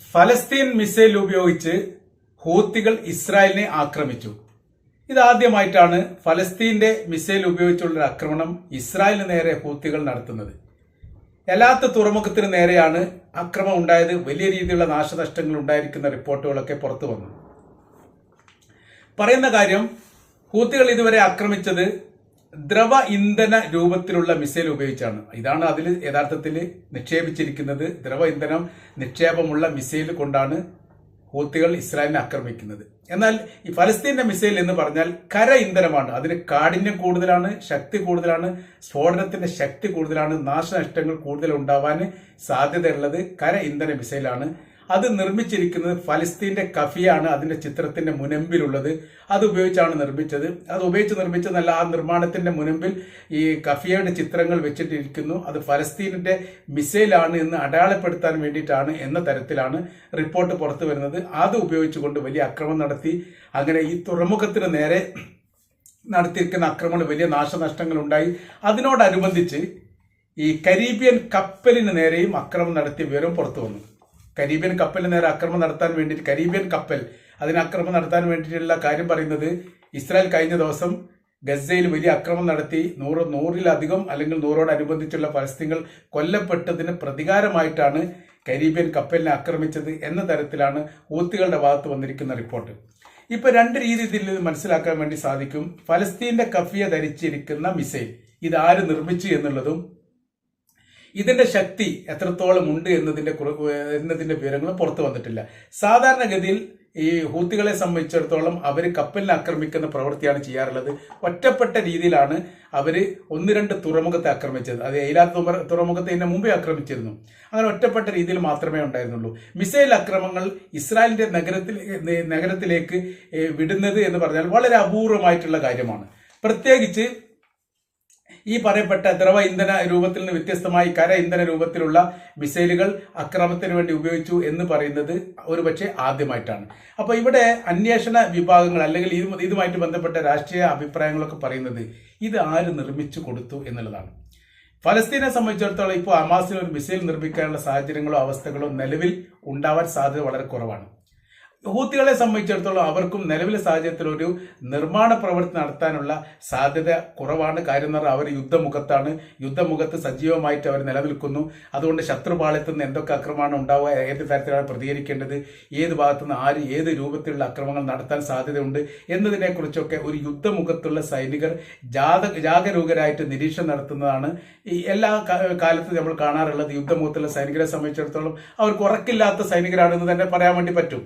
ഫലസ്തീൻ മിസൈൽ ഉപയോഗിച്ച് ഹൂത്തികൾ ഇസ്രായേലിനെ ആക്രമിച്ചു. ഇതാദ്യമായിട്ടാണ് ഫലസ്തീന്റെ മിസൈൽ ഉപയോഗിച്ചുള്ള ആക്രമണം ഇസ്രായേലിന് നേരെ ഹൂത്തികൾ നടത്തുന്നത്. എല്ലാത്ത തുറമുഖത്തിന് നേരെയാണ് ആക്രമണം ഉണ്ടായത്. വലിയ രീതിയിലുള്ള നാശനഷ്ടങ്ങൾ ഉണ്ടായിരിക്കുന്ന റിപ്പോർട്ടുകളൊക്കെ പുറത്തു വന്നു. പറയുന്ന കാര്യം ഹൂത്തികൾ ഇതുവരെ ആക്രമിച്ചത് ദ്രവ ഇന്ധന രൂപത്തിലുള്ള മിസൈൽ ഉപയോഗിച്ചാണ്. ഇതാണ് അതിൽ യഥാർത്ഥത്തിൽ നിക്ഷേപിച്ചിരിക്കുന്നത്. ദ്രവ ഇന്ധനം നിക്ഷേപമുള്ള മിസൈൽ കൊണ്ടാണ് ഹൂത്തികൾ ഇസ്രായേലിനെ ആക്രമിക്കുന്നത്. എന്നാൽ ഈ ഫലസ്തീന്റെ മിസൈൽ എന്ന് പറഞ്ഞാൽ കര ഇന്ധനമാണ്. അതിന് കാഠിന്യം കൂടുതലാണ് ശക്തി കൂടുതലാണ് സ്ഫോടനത്തിന്റെ ശക്തി കൂടുതലാണ് നാശനഷ്ടങ്ങൾ കൂടുതൽ ഉണ്ടാവാൻ സാധ്യതയുള്ളത് കര ഇന്ധന മിസൈലാണ്. അത് നിർമ്മിച്ചിരിക്കുന്നത് ഫലസ്തീന്റെ കഫിയാണ് അതിന്റെ ചിത്രത്തിന്റെ മുനമ്പിലുള്ളത്. അത് ഉപയോഗിച്ചാണ് നിർമ്മിച്ചത്. അത് ഉപയോഗിച്ച് നിർമ്മിച്ചതല്ല ആ നിർമ്മാണത്തിന്റെ മുനമ്പിൽ ഈ കഫിയയുടെ ചിത്രങ്ങൾ വെച്ചിട്ടിരിക്കുന്നു. അത് ഫലസ്തീനിന്റെ മിസൈലാണ് എന്ന് അടയാളപ്പെടുത്താൻ വേണ്ടിയിട്ടാണ് എന്ന തരത്തിലാണ് റിപ്പോർട്ട് പുറത്തു വരുന്നത്. അത് ഉപയോഗിച്ചുകൊണ്ട് വലിയ അക്രമം നടത്തി. അങ്ങനെ ഈ തുറമുഖത്തിന് നേരെ നടത്തിയിരിക്കുന്ന ആക്രമണം വലിയ നാശനഷ്ടങ്ങൾ ഉണ്ടായി അതിനോടനുബന്ധിച്ച് ഈ കരീബിയൻ കപ്പലിന് നേരെയും അക്രമം നടത്തിയ വിവരം പുറത്തു വന്നു. കരീബിയൻ കപ്പലിന് നേരെ ആക്രമണം നടത്താൻ വേണ്ടി കരീബിയൻ കപ്പൽ അതിന് ആക്രമണം നടത്താൻ വേണ്ടിയിട്ടുള്ള കാര്യം പറയുന്നത് ഇസ്രായേൽ കഴിഞ്ഞ ദിവസം ഗസയിൽ വലിയ ആക്രമണം നടത്തി നൂറ് നൂറിലധികം അല്ലെങ്കിൽ നൂറോടനുബന്ധിച്ചുള്ള പലസ്തീങ്ങൾ കൊല്ലപ്പെട്ടതിന് പ്രതികാരമായിട്ടാണ് കരീബിയൻ കപ്പലിനെ ആക്രമിച്ചത് എന്ന തരത്തിലാണ് ഊത്തുകളുടെ ഭാഗത്ത് വന്നിരിക്കുന്ന റിപ്പോർട്ട്. ഇപ്പൊ രണ്ട് രീതിയിൽ ഇത് മനസ്സിലാക്കാൻ വേണ്ടി സാധിക്കും. ഫലസ്തീന്റെ കഫിയ ധരിച്ചിരിക്കുന്ന മിസൈൽ ഇത് ആര് നിർമ്മിച്ചു എന്നുള്ളതും ഇതിന്റെ ശക്തി എത്രത്തോളം ഉണ്ട് എന്നതിന്റെ എന്നതിന്റെ വിവരങ്ങൾ പുറത്തു വന്നിട്ടില്ല. സാധാരണഗതിയിൽ ഈ ഹൂത്തികളെ സംബന്ധിച്ചിടത്തോളം അവർ കപ്പലിനെ ആക്രമിക്കുന്ന പ്രവൃത്തിയാണ് ചെയ്യാറുള്ളത്. ഒറ്റപ്പെട്ട രീതിയിലാണ് അവർ ഒന്ന് രണ്ട് തുറമുഖത്തെ ആക്രമിച്ചത്. അത് എയിലാ തുറ- തുറമുഖത്തെ ഇതിന്റെ മുമ്പേ ആക്രമിച്ചിരുന്നു. അങ്ങനെ ഒറ്റപ്പെട്ട രീതിയിൽ മാത്രമേ ഉണ്ടായിരുന്നുള്ളൂ. മിസൈൽ അക്രമങ്ങൾ ഇസ്രായേലിന്റെ നഗരത്തിൽ നഗരത്തിലേക്ക് വിടുന്നത് എന്ന് പറഞ്ഞാൽ വളരെ അപൂർവമായിട്ടുള്ള കാര്യമാണ്. പ്രത്യേകിച്ച് ഈ പറയപ്പെട്ട ദ്രവ ഇന്ധന രൂപത്തിൽ നിന്ന് വ്യത്യസ്തമായി കര ഇന്ധന രൂപത്തിലുള്ള മിസൈലുകൾ അക്രമത്തിന് വേണ്ടി ഉപയോഗിച്ചു എന്ന് പറയുന്നത് ഒരുപക്ഷെ ആദ്യമായിട്ടാണ്. അപ്പോൾ ഇവിടെ അന്വേഷണ വിഭാഗങ്ങൾ അല്ലെങ്കിൽ ഇത് ഇതുമായിട്ട് ബന്ധപ്പെട്ട രാഷ്ട്രീയ അഭിപ്രായങ്ങളൊക്കെ പറയുന്നത് ഇത് ആര് നിർമ്മിച്ചു കൊടുത്തു എന്നുള്ളതാണ്. ഫലസ്തീനെ സംബന്ധിച്ചിടത്തോളം ഇപ്പോൾ ഹമാസിന് ഒരു മിസൈൽ നിർമ്മിക്കാനുള്ള സാഹചര്യങ്ങളോ അവസ്ഥകളോ നിലവിൽ ഉണ്ടാവാൻ സാധ്യത വളരെ കുറവാണ്. ഹൂത്തികളെ സംബന്ധിച്ചിടത്തോളം അവർക്കും നിലവിലെ സാഹചര്യത്തിൽ ഒരു നിർമ്മാണ പ്രവൃത്തി നടത്താനുള്ള സാധ്യത കുറവാണ്. കാര്യം എന്ന് പറഞ്ഞാൽ അവർ യുദ്ധമുഖത്താണ്. യുദ്ധമുഖത്ത് സജീവമായിട്ട് അവർ നിലനിൽക്കുന്നു. അതുകൊണ്ട് ശത്രുപാളയത്തു നിന്ന് എന്തൊക്കെ ആക്രമണം ഉണ്ടാവുക ഏത് തരത്തിലാണ് പ്രതികരിക്കേണ്ടത് ഏത് ഭാഗത്തുനിന്ന് ആര് ഏത് രൂപത്തിലുള്ള അക്രമങ്ങൾ നടത്താൻ സാധ്യതയുണ്ട് എന്നതിനെക്കുറിച്ചൊക്കെ ഒരു യുദ്ധമുഖത്തുള്ള സൈനികർ ജാത ജാഗരൂകരായിട്ട് നിരീക്ഷണം നടത്തുന്നതാണ്. ഈ എല്ലാ കാലത്തും നമ്മൾ കാണാറുള്ളത് യുദ്ധമുഖത്തുള്ള സൈനികരെ സംബന്ധിച്ചിടത്തോളം അവർക്ക് ഉറക്കില്ലാത്ത സൈനികരാണെന്ന് തന്നെ പറയാൻ വേണ്ടി പറ്റും.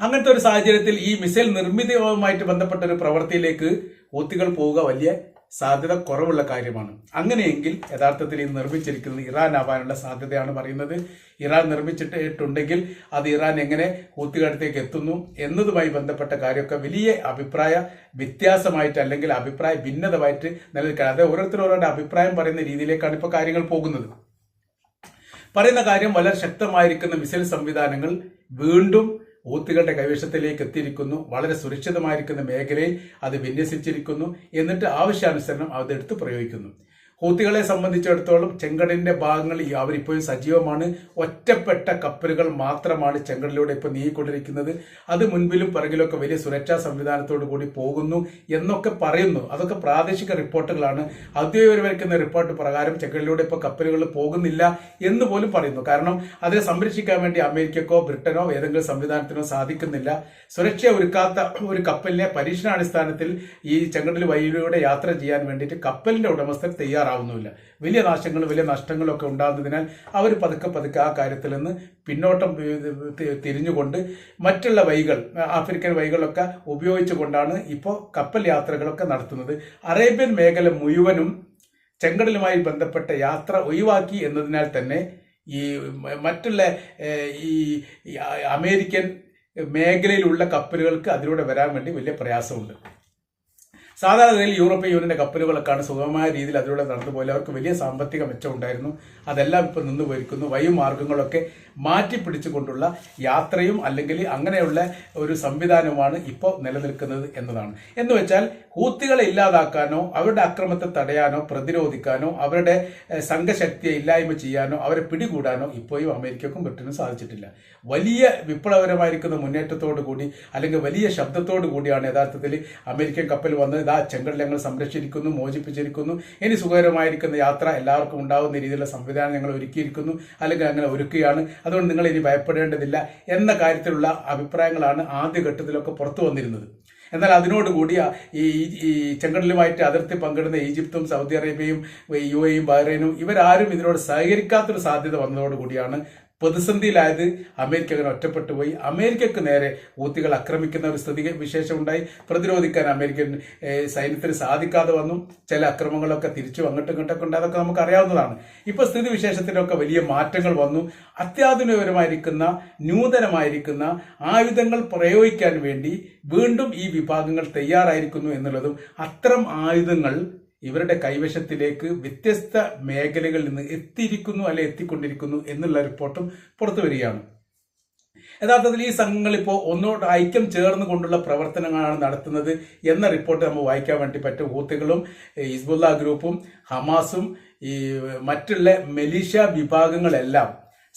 അങ്ങനത്തെ ഒരു സാഹചര്യത്തിൽ ഈ മിസൈൽ നിർമ്മിതവുമായിട്ട് ബന്ധപ്പെട്ട ഒരു പ്രവൃത്തിയിലേക്ക് ഒത്തുകൾ പോവുക വലിയ സാധ്യത കുറവുള്ള കാര്യമാണ്. അങ്ങനെയെങ്കിൽ യഥാർത്ഥത്തിൽ ഇത് നിർമ്മിച്ചിരിക്കുന്നത് ഇറാൻ ആവാനുള്ള സാധ്യതയാണ് പറയുന്നത്. ഇറാൻ നിർമ്മിച്ചിട്ടുണ്ടെങ്കിൽ അത് ഇറാൻ എങ്ങനെ ഊത്തികടുത്തേക്ക് എത്തുന്നു എന്നതുമായി ബന്ധപ്പെട്ട കാര്യമൊക്കെ വലിയ അഭിപ്രായ വ്യത്യാസമായിട്ട് അല്ലെങ്കിൽ അഭിപ്രായ ഭിന്നതമായിട്ട് നിലനിൽക്കുക. അതായത് ഓരോരുത്തരും ഓരോരുടെ അഭിപ്രായം പറയുന്ന രീതിയിലേക്കാണ് ഇപ്പോൾ കാര്യങ്ങൾ പോകുന്നത്. പറയുന്ന കാര്യം വളരെ ശക്തമായിരിക്കുന്ന മിസൈൽ സംവിധാനങ്ങൾ വീണ്ടും ഊത്തുകളുടെ കൈവശത്തിലേക്ക് എത്തിയിരിക്കുന്നു. വളരെ സുരക്ഷിതമായിരിക്കുന്ന മേഖലയിൽ അത് വിന്യസിച്ചിരിക്കുന്നു. എന്നിട്ട് ആവശ്യാനുസരണം അതെടുത്ത് പ്രയോഗിക്കുന്നു. ഹൂത്തികളെ സംബന്ധിച്ചിടത്തോളം ചെങ്കടലിന്റെ ഭാഗങ്ങൾ അവരിപ്പോഴും സജീവമാണ്. ഒറ്റപ്പെട്ട കപ്പലുകൾ മാത്രമാണ് ചെങ്കടലിലൂടെ ഇപ്പോൾ നീങ്ങിക്കൊണ്ടിരിക്കുന്നത്. അത് മുൻപിലും പിറകിലൊക്കെ വലിയ സുരക്ഷാ സംവിധാനത്തോടു കൂടി പോകുന്നു എന്നൊക്കെ പറയുന്നു. അതൊക്കെ പ്രാദേശിക റിപ്പോർട്ടുകളാണ്. ഔദ്യോഗികവൽക്കുന്ന റിപ്പോർട്ട് പ്രകാരം ചെങ്കടലിലൂടെ ഇപ്പോൾ കപ്പലുകൾ പോകുന്നില്ല എന്ന് പോലും പറയുന്നു. കാരണം അതിനെ സംരക്ഷിക്കാൻ വേണ്ടി അമേരിക്കക്കോ ബ്രിട്ടനോ ഏതെങ്കിലും സംവിധാനത്തിനോ സാധിക്കുന്നില്ല. സുരക്ഷ ഒരുക്കാത്ത ഒരു കപ്പലിനെ പരീക്ഷണാടിസ്ഥാനത്തിൽ ഈ ചെങ്കടൽ വഴിയിലൂടെ യാത്ര ചെയ്യാൻ വേണ്ടിയിട്ട് കപ്പലിന്റെ ഉടമസ്ഥർ തയ്യാറാവുന്നില്ല വലിയ നാശങ്ങളും വലിയ നഷ്ടങ്ങളൊക്കെ ഉണ്ടാകുന്നതിനാൽ അവർ പതുക്കെ പതുക്കെ ആ കാര്യത്തിൽ നിന്ന് പിന്നോട്ടം തിരിഞ്ഞുകൊണ്ട് മറ്റുള്ള വൈകൾ ആഫ്രിക്കൻ വൈകളൊക്കെ ഉപയോഗിച്ചുകൊണ്ടാണ് ഇപ്പോൾ കപ്പൽ യാത്രകളൊക്കെ നടത്തുന്നത്. അറേബ്യൻ മേഖല മുഴുവനും ചെങ്കടലുമായി ബന്ധപ്പെട്ട യാത്ര ഒഴിവാക്കി എന്നതിനാൽ തന്നെ ഈ മറ്റുള്ള ഈ അമേരിക്കൻ മേഖലയിലുള്ള കപ്പലുകൾക്ക് അതിലൂടെ വരാൻ വേണ്ടി വലിയ പ്രയാസമുണ്ട്. സാധാരണ നിലയിൽ യൂറോപ്യൻ യൂണിയന്റെ കപ്പലുകളൊക്കെയാണ് സുഗമമായ രീതിയിൽ അതിലൂടെ നടന്നുപോലെ അവർക്ക് വലിയ സാമ്പത്തിക മെച്ചമുണ്ടായിരുന്നു അതെല്ലാം ഇപ്പൊ നിന്ന് പോയിരിക്കുന്നു. വഴിമാർഗങ്ങളൊക്കെ മാറ്റിപ്പിടിച്ചുകൊണ്ടുള്ള യാത്രയും അല്ലെങ്കിൽ അങ്ങനെയുള്ള ഒരു സംവിധാനമാണ് ഇപ്പോൾ നിലനിൽക്കുന്നത് എന്നതാണ്. എന്ന് വെച്ചാൽ ഹൂത്തികളെ ഇല്ലാതാക്കാനോ അവരുടെ അക്രമത്തെ തടയാനോ പ്രതിരോധിക്കാനോ അവരുടെ സംഘശക്തിയെ ഇല്ലായ്മ ചെയ്യാനോ അവരെ പിടികൂടാനോ ഇപ്പോഴും അമേരിക്കക്കും ബ്രിട്ടനും സാധിച്ചിട്ടില്ല. വലിയ വിപ്ലവകരമായിരിക്കുന്ന മുന്നേറ്റത്തോടു കൂടി അല്ലെങ്കിൽ വലിയ ശബ്ദത്തോടു കൂടിയാണ് യഥാർത്ഥത്തിൽ അമേരിക്കൻ കപ്പൽ വന്ന് ഇതാ ചെങ്കടൽ ഞങ്ങൾ സംരക്ഷിച്ചിരിക്കുന്നു മോചിപ്പിച്ചിരിക്കുന്നു. ഇനി സുഖകരമായിരിക്കുന്ന യാത്ര എല്ലാവർക്കും ഉണ്ടാകുന്ന രീതിയിലുള്ള സംവിധാനം ഞങ്ങൾ ഒരുക്കിയിരിക്കുന്നു അല്ലെങ്കിൽ അങ്ങനെ ഒരുക്കുകയാണ്. അതുകൊണ്ട് നിങ്ങൾ ഇനി ഭയപ്പെടേണ്ടതില്ല എന്ന കാര്യത്തിലുള്ള അഭിപ്രായങ്ങളാണ് ആദ്യഘട്ടത്തിലൊക്കെ പുറത്തു വന്നിരുന്നത്. എന്നാൽ അതിനോടുകൂടി ഈ ഈ ചെങ്കടലുമായിട്ട് അതിർത്തി പങ്കിടുന്ന ഈജിപ്തും സൗദി അറേബ്യയും യു എയും ബഹ്റൈനും ഇവരാരും ഇതിനോട് സഹകരിക്കാത്തൊരു സാധ്യത വന്നതോടുകൂടിയാണ് പ്രതിസന്ധിയിലായത് അമേരിക്ക അങ്ങനെ ഒറ്റപ്പെട്ടു പോയി. അമേരിക്കക്ക് നേരെ ഊത്തികൾ ആക്രമിക്കുന്ന ഒരു സ്ഥിതി വിശേഷം ഉണ്ടായി പ്രതിരോധിക്കാൻ അമേരിക്കൻ സൈന്യത്തിന് സാധിക്കാതെ വന്നു. ചില അക്രമങ്ങളൊക്കെ തിരിച്ചു അങ്ങോട്ടും ഇങ്ങോട്ടൊക്കെ ഉണ്ട്. അതൊക്കെ നമുക്ക് അറിയാവുന്നതാണ് ഇപ്പൊ സ്ഥിതി വിശേഷത്തിലൊക്കെ വലിയ മാറ്റങ്ങൾ വന്നു. അത്യാധുനികപരമായിരിക്കുന്ന നൂതനമായിരിക്കുന്ന ആയുധങ്ങൾ പ്രയോഗിക്കാൻ വേണ്ടി വീണ്ടും ഈ വിഭാഗങ്ങൾ തയ്യാറായിരിക്കുന്നു എന്നുള്ളതും അത്തരം ആയുധങ്ങൾ ഇവരുടെ കൈവശത്തിലേക്ക് വ്യത്യസ്ത മേഖലകളിൽ നിന്ന് എത്തിയിരിക്കുന്നു അല്ലെ എത്തിക്കൊണ്ടിരിക്കുന്നു എന്നുള്ള റിപ്പോർട്ടും പുറത്തു വരികയാണ്. യഥാർത്ഥത്തിൽ ഈ സംഘങ്ങൾ ഇപ്പോൾ ഒന്നോട് ഐക്യം ചേർന്ന് കൊണ്ടുള്ള പ്രവർത്തനങ്ങളാണ് നടത്തുന്നത് എന്ന റിപ്പോർട്ട് നമ്മൾ വായിക്കാൻ വേണ്ടി പറ്റും. ഹൂത്തുകളും ഹിസ്ബുല്ല ഗ്രൂപ്പും ഹമാസും ഈ മറ്റുള്ള മെലീഷ്യ വിഭാഗങ്ങളെല്ലാം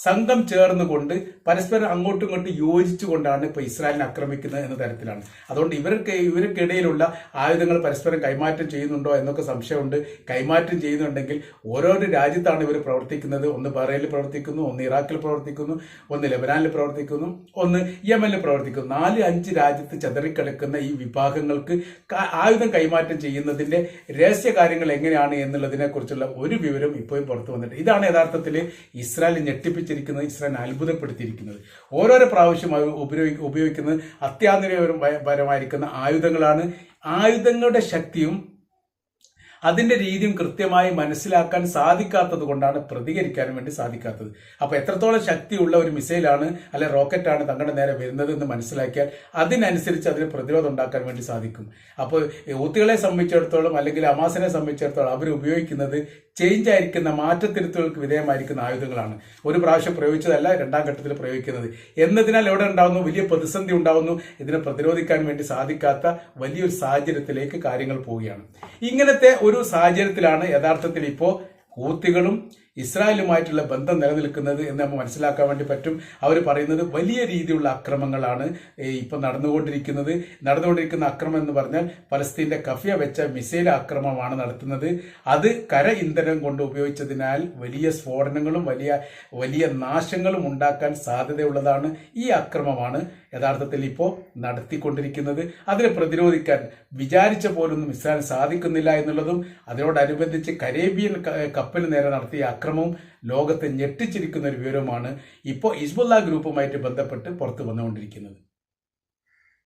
സംഘം ചേർന്നുകൊണ്ട് പരസ്പരം അങ്ങോട്ടും ഇങ്ങോട്ടും യോജിച്ചുകൊണ്ടാണ് ഇപ്പോൾ ഇസ്രായേലിനെ ആക്രമിക്കുന്നത് എന്ന തരത്തിലാണ്. അതുകൊണ്ട് ഇവർക്ക് ഇവർക്കിടയിലുള്ള ആയുധങ്ങൾ പരസ്പരം കൈമാറ്റം ചെയ്യുന്നുണ്ടോ എന്നൊക്കെ സംശയമുണ്ട്. കൈമാറ്റം ചെയ്യുന്നുണ്ടെങ്കിൽ ഓരോരോ രാജ്യത്താണ് ഇവർ പ്രവർത്തിക്കുന്നത്. ഒന്ന് ബഹ്റൈനിൽ പ്രവർത്തിക്കുന്നു ഒന്ന് ഇറാഖിൽ പ്രവർത്തിക്കുന്നു ഒന്ന് ലെബനാനിൽ പ്രവർത്തിക്കുന്നു ഒന്ന് യമനിൽ പ്രവർത്തിക്കുന്നു. നാല് അഞ്ച് രാജ്യത്ത് ചതറിക്കിടക്കുന്ന ഈ വിഭാഗങ്ങൾക്ക് ആയുധം കൈമാറ്റം ചെയ്യുന്നതിന്റെ രഹസ്യ കാര്യങ്ങൾ എങ്ങനെയാണ് എന്നുള്ളതിനെ കുറിച്ചുള്ള ഒരു വിവരം ഇപ്പോഴും പുറത്തു വന്നിട്ട് ഇതാണ് യഥാർത്ഥത്തിൽ ഇസ്രായേൽ ഞെട്ടിപ്പിച്ചിരിക്കുന്നത് ഇസ്രായേൽ അത്ഭുതപ്പെടുത്തിയിരിക്കുന്നത്. ഓരോരോ പ്രാവശ്യം ഉപയോഗി ഉപയോഗിക്കുന്നത് അത്യാധുനികപരമായിരിക്കുന്ന ആയുധങ്ങളാണ്. ആയുധങ്ങളുടെ ശക്തിയും അതിന്റെ രീതിയും കൃത്യമായി മനസ്സിലാക്കാൻ സാധിക്കാത്തത് കൊണ്ടാണ് പ്രതികരിക്കാൻ വേണ്ടി സാധിക്കാത്തത്. അപ്പോൾ എത്രത്തോളം ശക്തിയുള്ള ഒരു മിസൈലാണ് അല്ലെ റോക്കറ്റാണ് തങ്ങളുടെ നേരെ വരുന്നത് എന്ന് മനസ്സിലാക്കിയാൽ അതിനനുസരിച്ച് അതിന് പ്രതിരോധം ഉണ്ടാക്കാൻ വേണ്ടി സാധിക്കും. അപ്പോൾ ഊത്തികളെ സംബന്ധിച്ചിടത്തോളം അല്ലെങ്കിൽ അമാസിനെ സംബന്ധിച്ചിടത്തോളം അവർ ഉപയോഗിക്കുന്നത് ചേഞ്ച് ആയിരിക്കുന്ന മാറ്റത്തിരുത്തുകൾക്ക് വിധേയമായിരിക്കുന്ന ആയുധങ്ങളാണ്. ഒരു പ്രാവശ്യം പ്രയോഗിച്ചതല്ല രണ്ടാം ഘട്ടത്തിൽ പ്രയോഗിക്കുന്നത്. എന്നതിനാൽ എവിടെ ഉണ്ടാകുന്നു വലിയ പ്രതിസന്ധി ഉണ്ടാകുന്നു ഇതിനെ പ്രതിരോധിക്കാൻ വേണ്ടി സാധിക്കാത്ത വലിയൊരു സാഹചര്യത്തിലേക്ക് കാര്യങ്ങൾ പോവുകയാണ്. ഇങ്ങനത്തെ ഒരു സാഹചര്യത്തിലാണ് യഥാർത്ഥത്തിൽ ഇപ്പോൾ ഹൂത്തികളും ഇസ്രായേലുമായിട്ടുള്ള ബന്ധം നിലനിൽക്കുന്നത് എന്ന് നമ്മൾ മനസ്സിലാക്കാൻ വേണ്ടി പറ്റും. അവർ പറയുന്നത് വലിയ രീതിയിലുള്ള അക്രമങ്ങളാണ് ഇപ്പൊ നടന്നുകൊണ്ടിരിക്കുന്നത്. നടന്നുകൊണ്ടിരിക്കുന്ന അക്രമം എന്ന് പറഞ്ഞാൽ പലസ്തീന്റെ കഫിയ വെച്ച മിസൈൽ ആക്രമമാണ് നടത്തുന്നത്. അത് കര ഇന്ധനം കൊണ്ട് ഉപയോഗിച്ചതിനാൽ വലിയ സ്ഫോടനങ്ങളും വലിയ വലിയ നാശങ്ങളും ഉണ്ടാക്കാൻ സാധ്യതയുള്ളതാണ് ഈ അക്രമമാണ് യഥാർത്ഥത്തിൽ ഇപ്പോൾ നടത്തിക്കൊണ്ടിരിക്കുന്നത്. അതിനെ പ്രതിരോധിക്കാൻ വിചാരിച്ച പോലൊന്നും ഇസ്രായേൽ സാധിക്കുന്നില്ല എന്നുള്ളതും അതിനോടനുബന്ധിച്ച് കരേബിയൻ കപ്പൽ നേരെ നടത്തിയ അക്രമവും ലോകത്തെ ഞെട്ടിച്ചിരിക്കുന്ന ഒരു വിവരമാണ് ഇപ്പോൾ ഹിസ്ബുല്ല ഗ്രൂപ്പുമായിട്ട് ബന്ധപ്പെട്ട് പുറത്തു വന്നുകൊണ്ടിരിക്കുന്നത്.